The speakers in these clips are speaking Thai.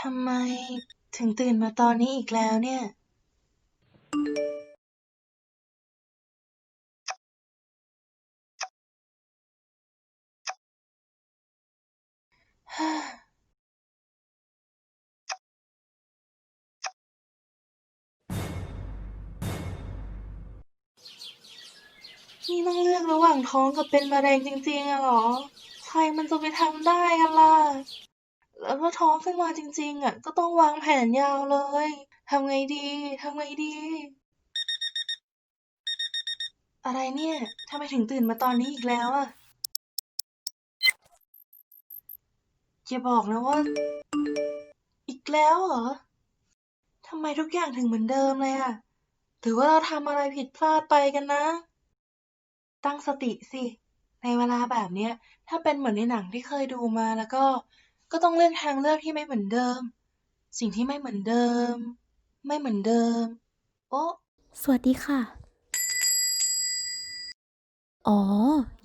ทำไมถึงตื่นมาตอนนี้อีกแล้วเนี่ย นี่ต้องเลือกระหว่างท้องกับเป็นมะเร็งจริงๆอะเหรอ ใครมันจะไปทำได้กันล่ะ แล้วก็ท้องขึ้นมาจริง ๆอะก็ต้องวางแผนยาวเลยทำไงดีทำไงดี อะไรเนี่ยทำไมถึงตื่นมาตอนนี้อีกแล้วอะอย่าบอกนะว่า อีกแล้วเหรอทำไมทุกอย่างถึงเหมือนเดิมเลยอะหรือว่าเราทำอะไรผิดพลาดไปกันนะ ตั้งสติสิ ในเวลาแบบเนี้ย ถ้าเป็นเหมือนในหนังที่เคยดูมาแล้วก็ ก็ต้องเลือกทางเลือกที่ไม่เหมือนเดิม สิ่งที่ไม่เหมือนเดิม ไม่เหมือนเดิม โอ๊ะสวัสดีค่ะ อ๋อ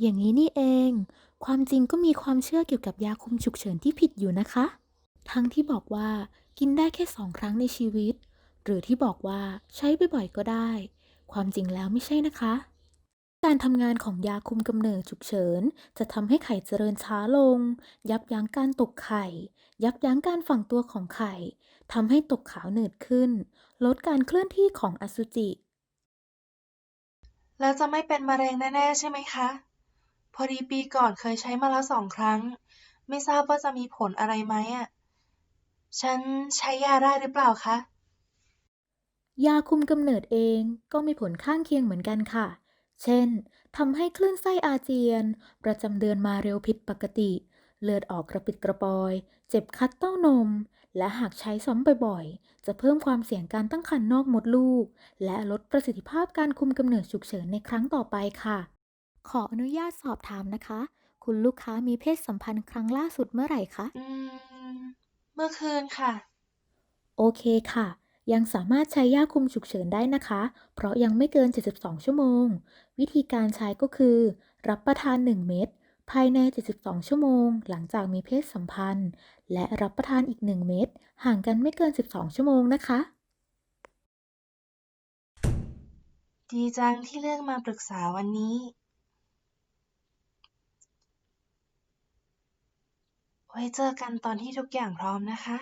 อย่างนี้นี่เอง ความจริงก็มีความเชื่อเกี่ยวกับยาคุมฉุกเฉินที่ผิดอยู่นะคะ ทั้งที่บอกว่ากินได้แค่สองครั้งในชีวิต หรือที่บอกว่าใช้บ่อยๆก็ได้ ความจริงแล้วไม่ใช่นะคะ การทำงานของยาคุมกำเนิดฉุกเฉิน จะทำให้ไข่เจริญช้าลง ยับยั้งการตกไข่ ยับยั้งการฝังตัวของไข่ทำให้ตกขาวหนืดขึ้น ลดการเคลื่อนที่ของอสุจิ แล้วจะไม่เป็นมะเร็งแน่ ๆ ใช่ไหมคะ พอดีปีก่อนเคยใช้มาแล้วสองครั้ง ไม่ทราบว่าจะมีผลอะไรไหมอะ ฉันใช้ยาได้หรือเปล่าคะ ยาคุมกำเนิดเองก็มีผลข้างเคียงเหมือนกันค่ะ เช่น ทำให้คลื่นไส้อาเจียน ประจำเดือนมาเร็วผิดปกติ เลือดออกกระปิดกระปอย เจ็บคัดเต้านม และหากใช้ซ้ำบ่อยๆ จะเพิ่มความเสี่ยงการตั้งครรภ์นอกมดลูก และลดประสิทธิภาพการคุมกำเนิดฉุกเฉินในครั้งต่อไปค่ะ ขออนุญาตสอบถามนะคะ คุณลูกค้ามีเพศสัมพันธ์ครั้งล่าสุดเมื่อไหร่คะ อืม เมื่อคืนค่ะ โอเคค่ะ ยังสามารถใช้ยาคุมฉุกเฉินได้นะคะ เพราะยังไม่เกิน 72 ชั่วโมง วิธีการใช้ก็คือ รับประทาน 1 เม็ดภายใน 72 ชั่วโมง หลังจากมีเพศสัมพันธ์ และรับประทานอีก 1 เม็ดห่างกันไม่เกิน 12 ชั่วโมงนะคะ ดีจังที่เลือกมาปรึกษาวันนี้ ไว้เจอกันตอนที่ทุกอย่างพร้อมนะคะ